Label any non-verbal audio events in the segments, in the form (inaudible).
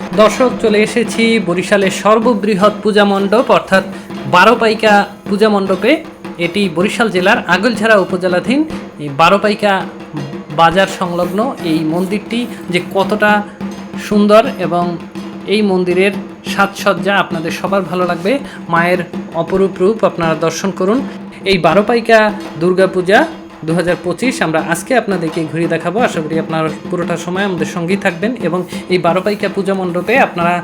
দর্শক, চলে এসেছি বরিশালের সর্ববৃহৎ পূজা মণ্ডপ, অর্থাৎ বারোপাইকা পূজা মণ্ডপে। এটি বরিশাল জেলার আগলঝাড়া উপজেলাধীন। এই বারোপাইকা বাজার সংলগ্ন এই মন্দিরটি যে কতটা সুন্দর এবং এই মন্দিরের সাজসজ্জা আপনাদের সবার ভালো লাগবে, মায়ের অপরূপ রূপ আপনারা দর্শন করুন। এই বারোপাইকা দুর্গাপূজা দু হাজার পঁচিশ আমরা আজকে আপনাদেরকে ঘুরিয়ে দেখাবো। আশা করি আপনার পুরোটা সময় আমাদের সঙ্গেই থাকবেন এবং এই বারোপাইকা পূজা মণ্ডপে আপনারা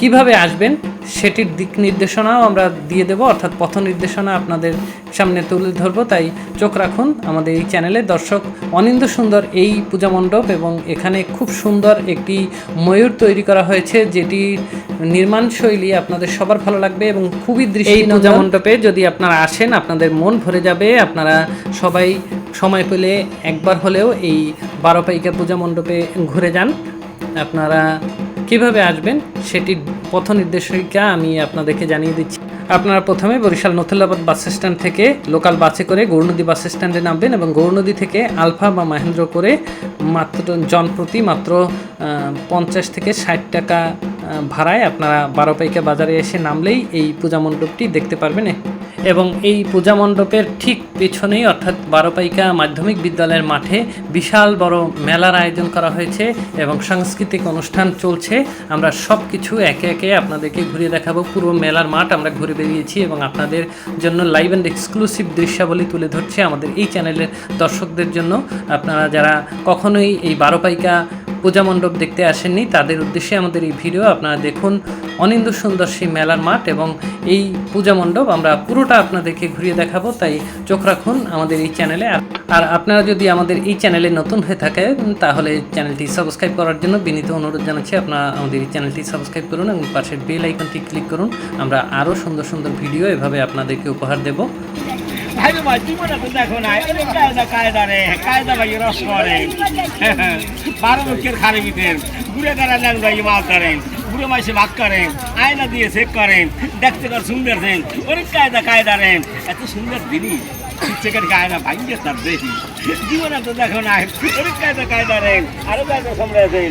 কীভাবে আসবেন সেটির দিক নির্দেশনাও আমরা দিয়ে দেবো অর্থাৎ পথ নির্দেশনা আপনাদের সামনে তুলে ধরবো। তাই চোখ রাখুন আমাদের এই চ্যানেলে। দর্শক অনিন্দ সুন্দর এই পূজা মণ্ডপ এবং এখানে খুব সুন্দর একটি ময়ূর তৈরি করা হয়েছে যেটি নির্মাণ শৈলী আপনাদের সবার ভালো লাগবে এবং খুবই দৃষ্টি এই পূজা মণ্ডপে যদি আপনারা আসেন আপনাদের মন ভরে যাবে। আপনারা সবাই সময় পেলে একবার হলেও এই বারোপাইকা পূজা মণ্ডপে ঘুরে যান। আপনারা কীভাবে আসবেন সেটির পথ নির্দেশিকা আমি আপনাদেরকে জানিয়ে দিচ্ছি। আপনারা প্রথমে বরিশাল নথুল্লাবাদ বাস স্ট্যান্ড থেকে লোকাল বাসে করে গৌরনদী বাস স্ট্যান্ডে নামবেন এবং গৌরনদী থেকে আলফা বা মাহেন্দ্র করে মাত্র জনপ্রতি মাত্র পঞ্চাশ থেকে ষাট টাকা ভাড়ায় আপনারা বারোপাইকা বাজারে এসে নামলেই এই পূজা মণ্ডপটি দেখতে পারবেন। এবং এই পূজা মণ্ডপের ঠিক পেছনেই, অর্থাৎ বারোপাইকা মাধ্যমিক বিদ্যালয়ের মাঠে, বিশাল বড় মেলার আয়োজন করা হয়েছে এবং সাংস্কৃতিক অনুষ্ঠান চলছে। আমরা সব কিছু একে একে আপনাদেরকে ঘুরিয়ে দেখাবো। পুরো মেলার মাঠ আমরা ঘুরে বেরিয়েছি এবং আপনাদের জন্য লাইভ অ্যান্ড এক্সক্লুসিভ দৃশ্যাবলী তুলে ধরছে আমাদের এই চ্যানেলের দর্শকদের জন্য। আপনারা যারা কখনোই এই বারোপাইকা পূজা মণ্ডপ দেখতে আসেননি, তাদের উদ্দেশ্যে আমাদের এই ভিডিও, আপনারা দেখুন অনিন্দ সুন্দর সেই মেলার মাঠ এবং এই পূজা মণ্ডপ। আমরা পুরোটা আপনাদেরকে ঘুরিয়ে দেখাবো, তাই চোখ রাখুন আমাদের এই চ্যানেলে। আর আপনারা যদি আমাদের এই চ্যানেলে নতুন হয়ে থাকে তাহলে চ্যানেলটি সাবস্ক্রাইব করার জন্য বিনীত অনুরোধ জানাচ্ছি, আপনারা আমাদের এই চ্যানেলটি সাবস্ক্রাইব করুন এবং পাশের বেল আইকনটি ক্লিক করুন। আমরা আরও সুন্দর সুন্দর ভিডিও এভাবে আপনাদেরকে উপহার দেবো। ভাই ভাই জীবনে তো দেখো না এটা কায়দা কায়দা রে, কায়দা ভাই, রস করে। (laughs) বারো মুখের খারে ভিতর ঘুরে তারা নেন ভাই, মাছ ধরেন, ঘুরে মাসে ভাগ করেন, আয়না দিয়ে চেক করেন, দেখতে কর সুন্দর দেন। অনেক কায়দা কায়দা রেন এত সুন্দর দিনই সেখানে কায়দা ভাঙিয়ে তার দেখি জীবনে তো দেখো না, অনেক কায়দা কায়দা রেন আরও কায়দা সামলাতেন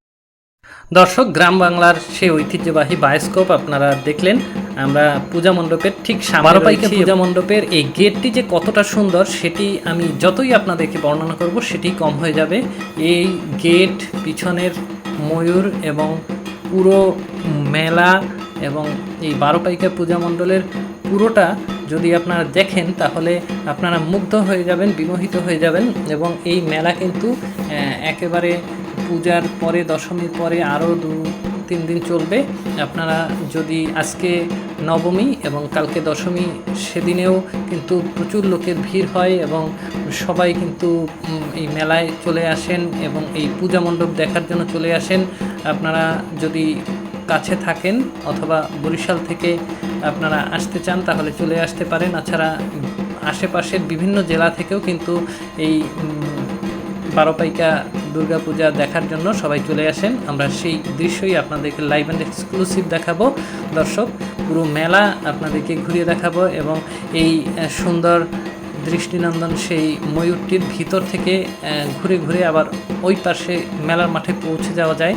দর্শক গ্রাম বাংলার সেই ঐতিহ্যবাহী বায়োস্কোপ আপনারা দেখলেন। আমরা পূজা মণ্ডপের ঠিক বারোপাইকে পূজা মণ্ডপের এই গেটটি যে কতটা সুন্দর সেটি আমি যতই আপনাদেরকে বর্ণনা করব সেটি কম হয়ে যাবে। এই গেট পিছনের ময়ূর এবং পুরো মেলা এবং এই বারোপাইকা পূজা মণ্ডলের পুরোটা যদি আপনারা দেখেন তাহলে আপনারা মুগ্ধ হয়ে যাবেন বিমোহিত হয়ে যাবেন। এবং এই মেলা কিন্তু একেবারে পূজার পরে, দশমীর পরে আরও দু, তিন দিন চলবে। আপনারা যদি আজকে নবমী এবং কালকে দশমী, সেদিনেও কিন্তু প্রচুর লোকের ভিড় হয় এবং সবাই কিন্তু এই মেলায় চলে আসেন এবং এই পূজা মণ্ডপ দেখার জন্য চলে আসেন। আপনারা যদি কাছে থাকেন অথবা বরিশাল থেকে আপনারা আসতে চান, তাহলে চলে আসতে পারেন। তাছাড়া আশেপাশের বিভিন্ন জেলা থেকেও কিন্তু এই বারোপাইকা দুর্গাপূজা দেখার জন্য সবাই চলে আসেন। আমরা সেই দৃশ্যই আপনাদেরকে লাইভ অ্যান্ড এক্সক্লুসিভ দেখাবো। দর্শক, পুরো মেলা আপনাদেরকে ঘুরিয়ে দেখাবো এবং এই সুন্দর দৃষ্টিনন্দন সেই ময়ূরটির ভিতর থেকে ঘুরে ঘুরে আবার ওই পাশে মেলার মাঠে পৌঁছে যাওয়া যায়।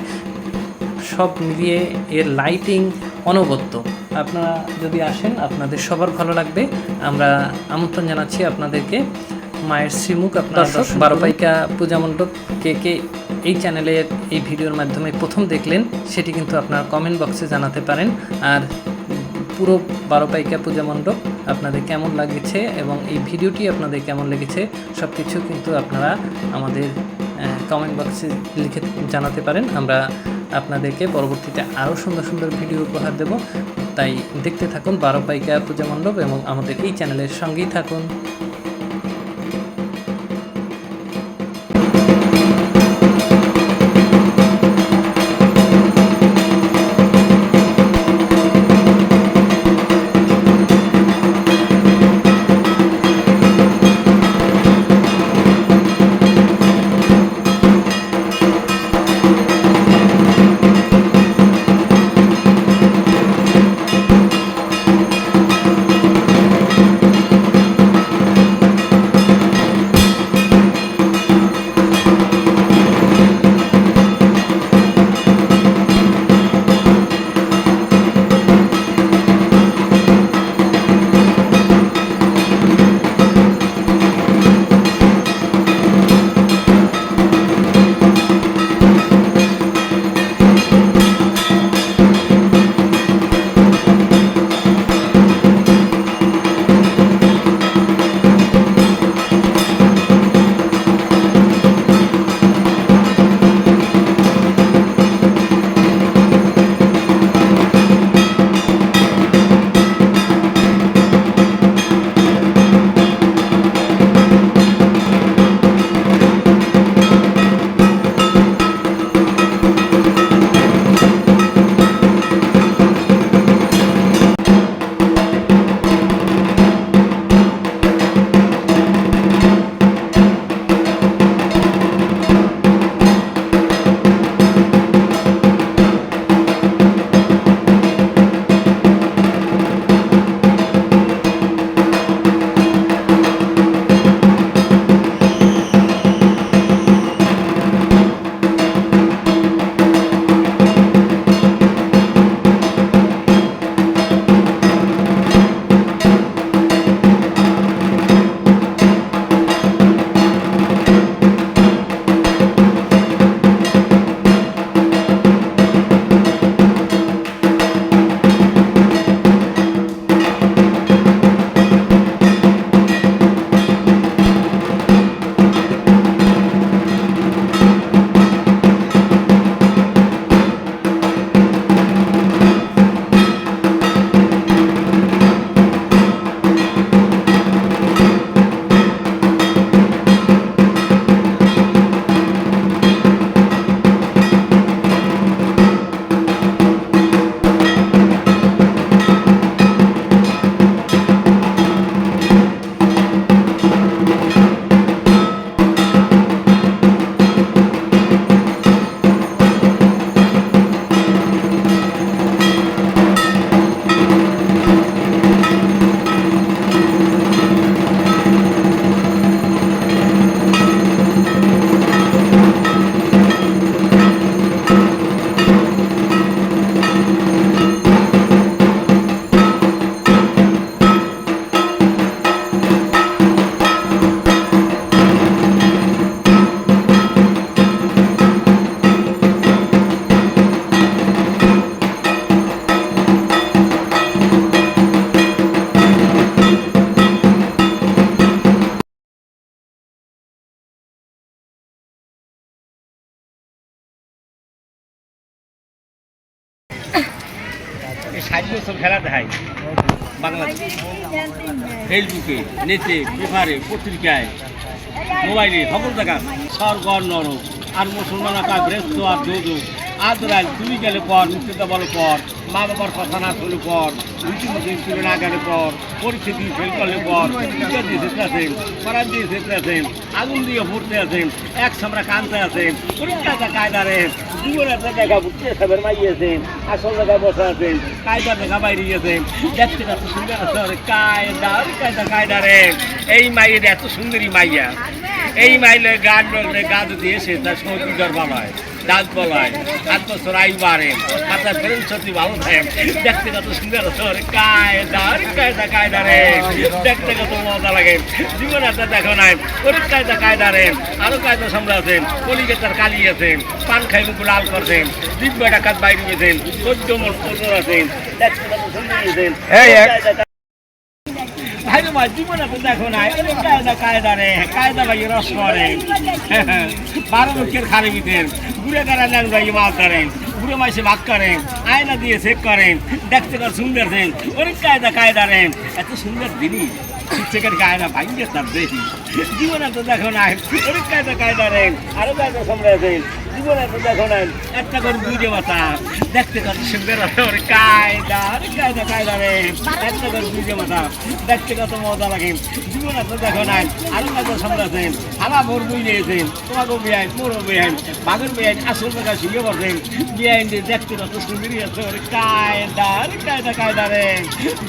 সব মিলিয়ে এর লাইটিং অনবদ্য। আপনারা যদি আসেন, আপনাদের সবার ভালো লাগবে। আমরা আমন্ত্রণ জানাচ্ছি আপনাদেরকে। মায়ের শ্রীমুখ আপনার বারোপাইকা পূজা মণ্ডপ কে কে এই চ্যানেলের এই ভিডিওর মাধ্যমে প্রথম দেখলেন সেটি কিন্তু আপনারা কমেন্ট বক্সে জানাতে পারেন। আর পুরো বারোপাইকা পূজা মণ্ডপ আপনাদের কেমন লাগেছে এবং এই ভিডিওটি আপনাদের কেমন লেগেছে সব কিছু কিন্তু আপনারা আমাদের কমেন্ট বক্সে লিখে জানাতে পারেন। আমরা আপনাদেরকে পরবর্তীতে আরও সুন্দর সুন্দর ভিডিও উপহার দেব। তাই দেখতে থাকুন বারোপাইকা পূজা মণ্ডপ এবং আমাদের এই চ্যানেলের সঙ্গেই থাকুন। ফেসবুকে নেটে পেপারে পত্রিকায় মোবাইলে সকল জায়গায়। সরগর নরক আর মুসলমান আকা গ্রেস্ত আর দোদো আদরাল তুমি গেলে পর মুক্তিদা বলো পর, মা বাবার কথা না শুনলে পর, রীতিমতো স্কুলে না গেলে পর পরিস্থিতি ফেল করলে পর টিচার দিয়ে যেতে আছেন পড়ার দিয়ে যেতে আছেন আগুন দিয়ে পড়তে আছেন এক সামরা কানতে আছেন পরীক্ষাটা কায়দারে জীবন একটা দেখা বুঝতে সাবের মাইয়েছেন আসল জায়গায় বসে আছেন কায়দা দেখা বাইরে গেছেন দেখতে এত সুন্দর আছে, আরে কায়দা আরে কায়দা কায়দা রে, এই মাইয়ের এত সুন্দরী মাইয়া, এই মাইলে গান গাছ দিয়ে সে তার সৌদি গর্বা নয় দাঁত বলায় বছর আয়ু বাড়ে। মাথার ফেরেন সত্যি ভালো থাকে দেখতে কত সুন্দর আরে কায়দা আরে কায়দা কায়দা রে। দেখতে কত মজা লাগে। জীবন একটা দেখো নাই ওর কায়দা কায়দা রে। আরও কায়দা সামলাছেন কলিকাতার কালি আছেন পান খাই মুখ লাল করছেন দিব্য ডাকাত বাইরে গেছেন মন পনেরো আছেন দেখতে কত সুন্দর আছেন ভাই জীবন রে, কায়দা ভাই রস করে বারো মুখের খারে ভিতেন ঘুরে দাঁড়া নেন ভাই ধরেন ঘুরে মাসে ভাগ করেন আয়না দিয়ে চেক করেন দেখতে সুন্দর দেন ওরে কায়দা কায়দা রেন এত সুন্দর জিনিস। শিক্ষকের কায়দা ভাঙ্গে তার দেখি জীবন এত দেখো নাই ওরে কায়দা কায়দা রেন আরও কায়দা সামলাছেন জীবন এত দেখো নাই একটা করে বুঝে মাথা। দেখতে কত সুন্দর ওরে কায়দা ওরে কায়দা কায়দা রে একটা করে বুঝে মাথা। দেখতে কত মজা লাগে। জীবন এত দেখো নাই আরও কায়দা সামলাছেন হালা ভোর বুঝিয়েছেন তোমাকেও বিয়াইন মোরও বিয়াইন বাঘের বিয়াইন আসল টাকা শিখে বসেন বিয়াইন দিয়ে দেখতে কত সুন্দরী আছে, ওরে কায়দা ওরে কায়দা কায়দা রে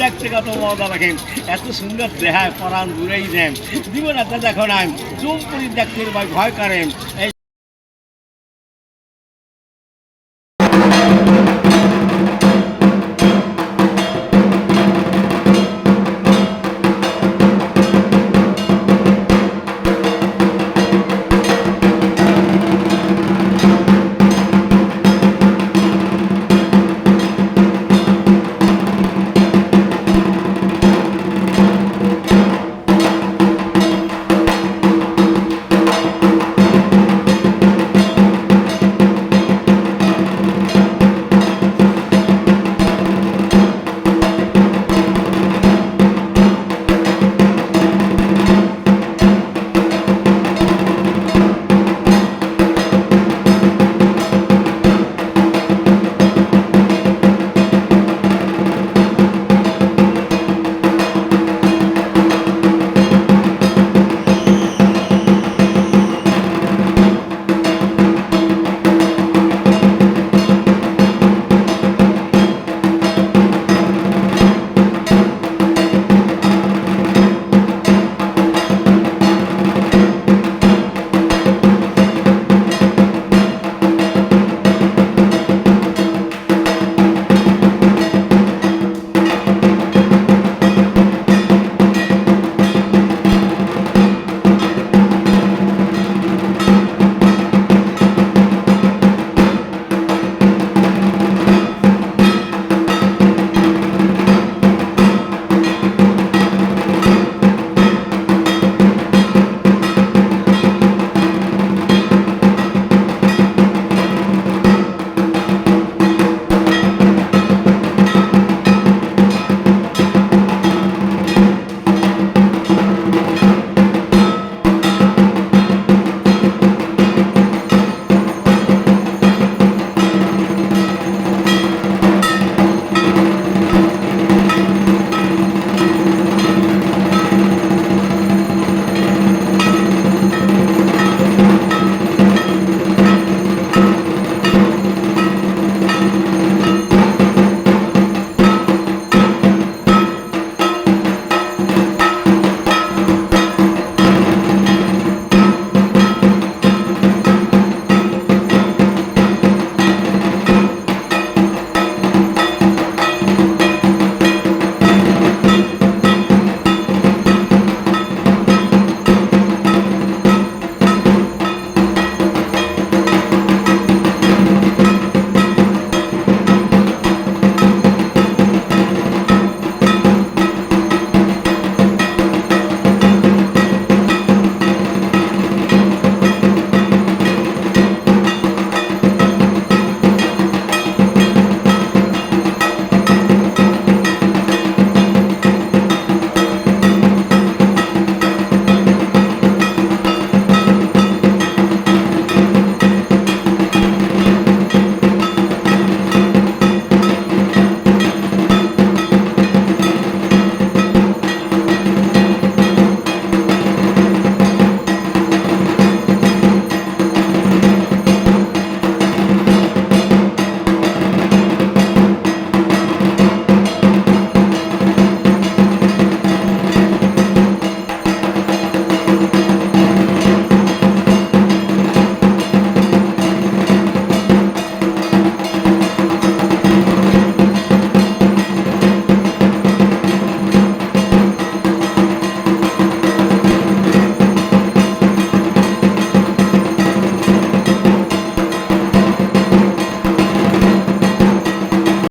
দেখতে কত মজা লাগে। এত সুন্দর দেহায় পরাণ ঘুরেই দেন। জীবন দাদা দেখো আমি চুপ করি দেখতে ভয় করেন।